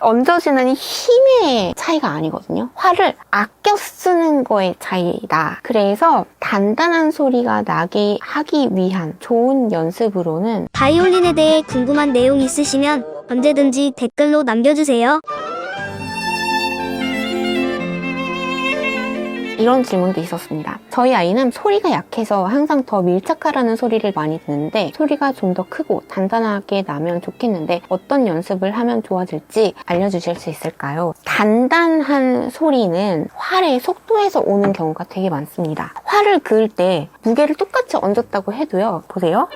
얹어지는 힘의 차이가 아니거든요. 화를 아껴 쓰는 거의 차이다. 그래서 단단한 소리가 나게 하기 위한 좋은 연습으로는 바이올린에 대해 궁금한 내용 있으시면 언제든지 댓글로 남겨주세요. 이런 질문도 있었습니다. 저희 아이는 소리가 약해서 항상 더 밀착하라는 소리를 많이 듣는데 소리가 좀 더 크고 단단하게 나면 좋겠는데 어떤 연습을 하면 좋아질지 알려주실 수 있을까요? 단단한 소리는 활의 속도에서 오는 경우가 되게 많습니다. 활을 그을 때 무게를 똑같이 얹었다고 해도요. 보세요.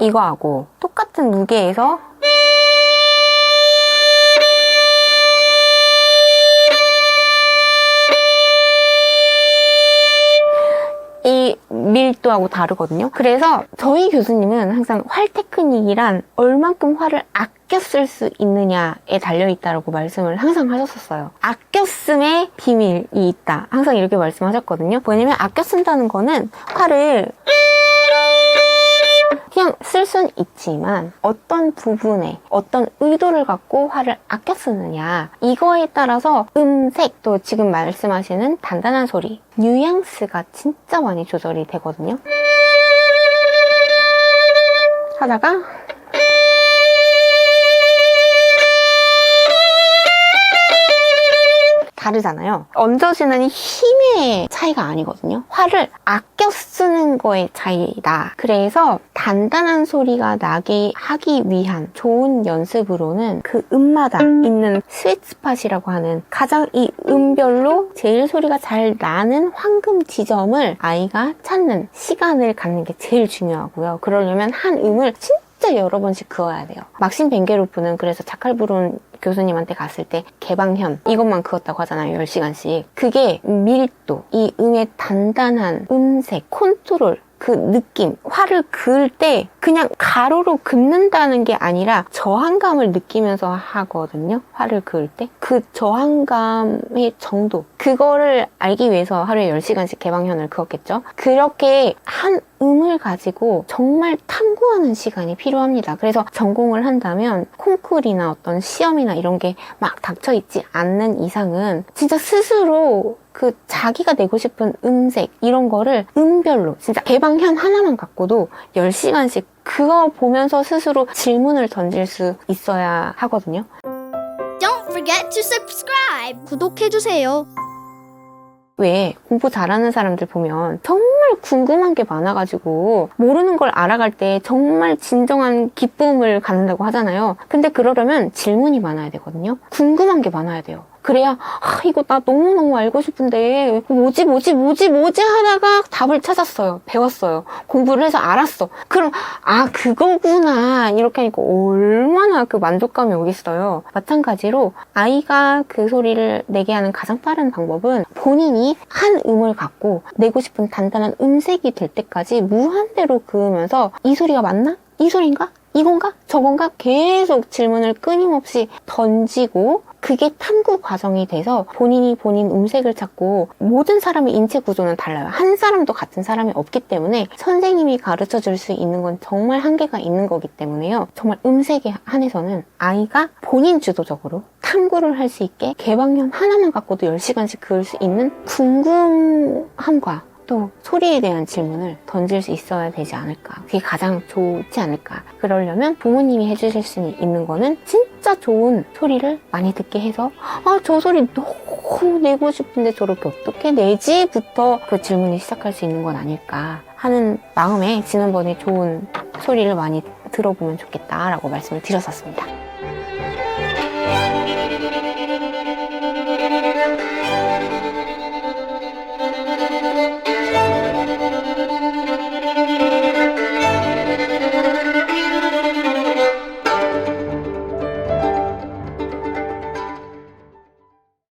이거하고 똑같은 무게에서 밀도하고 다르거든요. 그래서 저희 교수님은 항상 활 테크닉이란 얼만큼 활을 아껴 쓸 수 있느냐에 달려있다라고 말씀을 항상 하셨었어요. 아껴 쓴의 비밀이 있다. 항상 이렇게 말씀하셨거든요. 뭐냐면 아껴 쓴다는 거는 활을 그냥 쓸 수는 있지만 어떤 부분에 어떤 의도를 갖고 화를 아껴 쓰느냐 이거에 따라서 음색 또 지금 말씀하시는 단단한 소리 뉘앙스가 진짜 많이 조절이 되거든요. 하다가 다르잖아요. 얹어지는 힘의 차이가 아니거든요. 화를 아껴 쓰는 거의 차이다. 그래서 단단한 소리가 나게 하기 위한 좋은 연습으로는 그 음마다 있는 스위트스팟이라고 하는 가장 이 음별로 제일 소리가 잘 나는 황금 지점을 아이가 찾는 시간을 갖는 게 제일 중요하고요. 그러려면 한 음을 진짜 진짜 여러 번씩 그어야 돼요. 막신 벤게로프는 그래서 자칼브룬 교수님한테 갔을 때 개방현 이것만 그었다고 하잖아요. 10시간씩. 그게 밀도, 이 음의 단단한 음색, 컨트롤 그 느낌, 화를 그을 때 그냥 가로로 긋는다는 게 아니라 저항감을 느끼면서 하거든요. 화를 그을 때. 그 저항감의 정도. 그거를 알기 위해서 하루에 10시간씩 개방현을 그었겠죠. 그렇게 한 음을 가지고 정말 탐구하는 시간이 필요합니다. 그래서 전공을 한다면 콩쿨이나 어떤 시험이나 이런 게 막 닥쳐 있지 않는 이상은 진짜 스스로 그 자기가 내고 싶은 음색 이런 거를 음별로 진짜 개방현 하나만 갖고도 10시간씩 그거 보면서 스스로 질문을 던질 수 있어야 하거든요. Don't forget to subscribe. 구독해 주세요. 왜 공부 잘하는 사람들 보면 정말 궁금한 게 많아가지고 모르는 걸 알아갈 때 정말 진정한 기쁨을 갖는다고 하잖아요. 근데 그러려면 질문이 많아야 되거든요. 궁금한 게 많아야 돼요. 그래야 아 이거 나 너무너무 알고 싶은데 뭐지 뭐지 뭐지 뭐지 하다가 답을 찾았어요. 배웠어요. 공부를 해서 알았어. 그럼 아 그거구나 이렇게 하니까 얼마나 그 만족감이 오겠어요. 마찬가지로 아이가 그 소리를 내게 하는 가장 빠른 방법은 본인이 한 음을 갖고 내고 싶은 단단한 음색이 될 때까지 무한대로 그으면서 이 소리가 맞나? 이 소리인가? 이건가? 저건가? 계속 질문을 끊임없이 던지고 그게 탐구 과정이 돼서 본인이 본인 음색을 찾고 모든 사람의 인체 구조는 달라요. 한 사람도 같은 사람이 없기 때문에 선생님이 가르쳐 줄 수 있는 건 정말 한계가 있는 거기 때문에요. 정말 음색에 한해서는 아이가 본인 주도적으로 탐구를 할 수 있게 개방형 하나만 갖고도 10시간씩 그을 수 있는 궁금함과 또 소리에 대한 질문을 던질 수 있어야 되지 않을까. 그게 가장 좋지 않을까. 그러려면 부모님이 해주실 수 있는 거는 진짜 좋은 소리를 많이 듣게 해서 아, 저 소리 너무 내고 싶은데 저렇게 어떻게 내지?부터 그 질문이 시작할 수 있는 건 아닐까 하는 마음에 지난번에 좋은 소리를 많이 들어보면 좋겠다라고 말씀을 드렸었습니다.